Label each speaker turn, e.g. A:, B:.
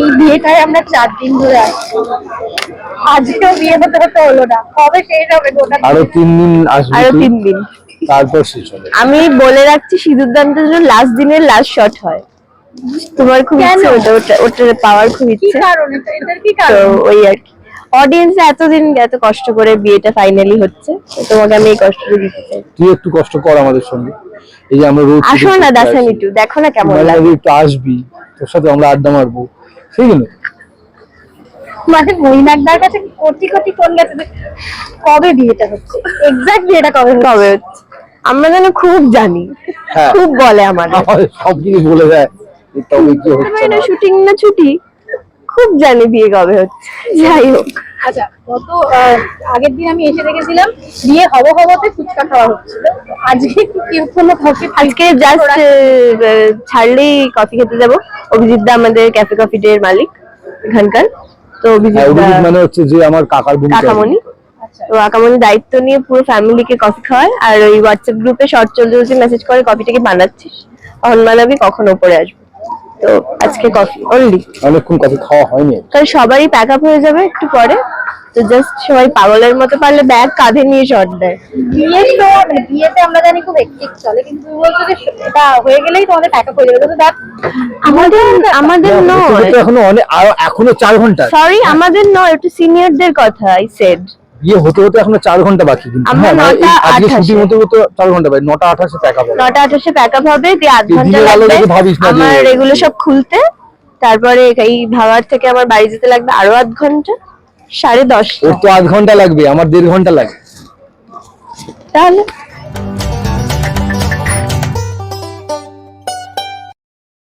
A: এই বিয়েটায় আমরা চার দিন ধরে আছি আজকেও বিয়ে হতে হতে হলো না। কবে শেষ হবে গোটা
B: আরও তিন দিন আসবে আরও
C: তিন দিন।
B: তারপর শেষ হবে।
C: আমি বলে রাখছি সিঁদুর দানটা যেন লাস্ট দিনের লাস্ট শট হয়। তোমার খুব? ইচ্ছে ওটা ওটা ওটা পাওয়ার খুব ইচ্ছে।
A: কারণ এটা এটার কি
C: তো ওই আর কি। অডিয়েন্স এতদিন এত কষ্ট করে বিয়েটা ফাইনালি হচ্ছে তোমাকে আমি এই কষ্টটা দিতে চাই।
B: তুই একটু কষ্ট কর আমাদের সঙ্গে। এই যে আমরা রোজ
C: আসো না দাসানি। টু দেখো না কেমন লাগে।
B: একটু আসবি। তোর সাথে আমরা আড্ডা মারবো সেই জন্য
A: মানে মহিনাকদার কাছে কোটি কোটি ফোন গেছে কবে বিয়েটা হচ্ছে এক্সাক্ট বিয়েটা কবে হচ্ছে?
C: কবে হচ্ছে? আমরা যেন খুব জানি
B: হ্যাঁ।
C: খুব বলে আমাদের
B: আমাদের সব কিছু বলে দেয় তবে কি হচ্ছে না।
C: শুটিং না ছুটি খুব জানি বিয়ে কবে হচ্ছে যাই হোক
A: আচ্ছা গত আগের দিন আমি এসে দেখেছিলাম বিয়ে হব হবতে ফুচকা খাওয়া হচ্ছিল। আজকে কি কোনো কাউকে
C: আজকে জাস্ট ছাড়লেই কফি খেতে যাব। অভিজিৎ দা আমাদের ক্যাফে কফি ডে এর মালিক এখানকার। তো অভিজিৎ
B: হ্যাঁ, অভিজিৎ মানে হচ্ছে যে আমার কাকার বোন
C: কাকামণি।
A: আচ্ছা।
C: তো কাকামণি দায়িত্ব নিয়ে পুরো ফ্যামিলিকে কফি খাওয়ায় আর ওই হোয়াটসঅ্যাপ গ্রুপে শর্ট চলতে চলতে মেসেজ করে কফিটা কি বানাচ্ছিস। কখন বানাবি কখন ওপরে আসবে? তো আজকে কফি অনলি
B: অনেকক্ষণ কফি খাওয়া হয়নি।
C: কারণ সবারই প্যাক আপ হয়ে যাবে একটু পরে। তো জাস্ট সবাই পাগলের মতো পারলে ব্যাগ কাঁধে নিয়ে শর্ট দেয়।
A: বিয়ের সময় মানে বিয়েতে আমরা জানি খুব হেক্টিক চলে কিন্তু বলছো যে এটা হয়ে গেলেই তোমাদের টাকা হয়ে যাবে দেখ
C: আমাদের আমাদের নয়।
B: এখনও অনেক এখনও চার ঘণ্টা।
C: সরি আমাদের নয় একটু সিনিয়রদের কথা আই সেড
B: বিয়ে হতে হতে এখনও চার ঘণ্টা বাকি কিন্তু
C: আমরা
B: হ্যাঁ, আজকে শুটিং হতে হতে চার ঘণ্টা বাকি নটা আঠাশে প্যাক
C: নটা আঠাশে প্যাক আপ হবে দিয়ে আধ
B: ঘণ্টা
C: লাগবে।
B: ভাবিস
C: আমার এগুলো সব খুলতে তারপরে এই ভাবার থেকে আমার বাড়ি যেতে লাগবে আরও আধ ঘণ্টা। সাড়ে দশ
B: ওর তো আধ ঘণ্টা লাগবে আমার দেড় ঘণ্টা লাগবে।
C: তাহলে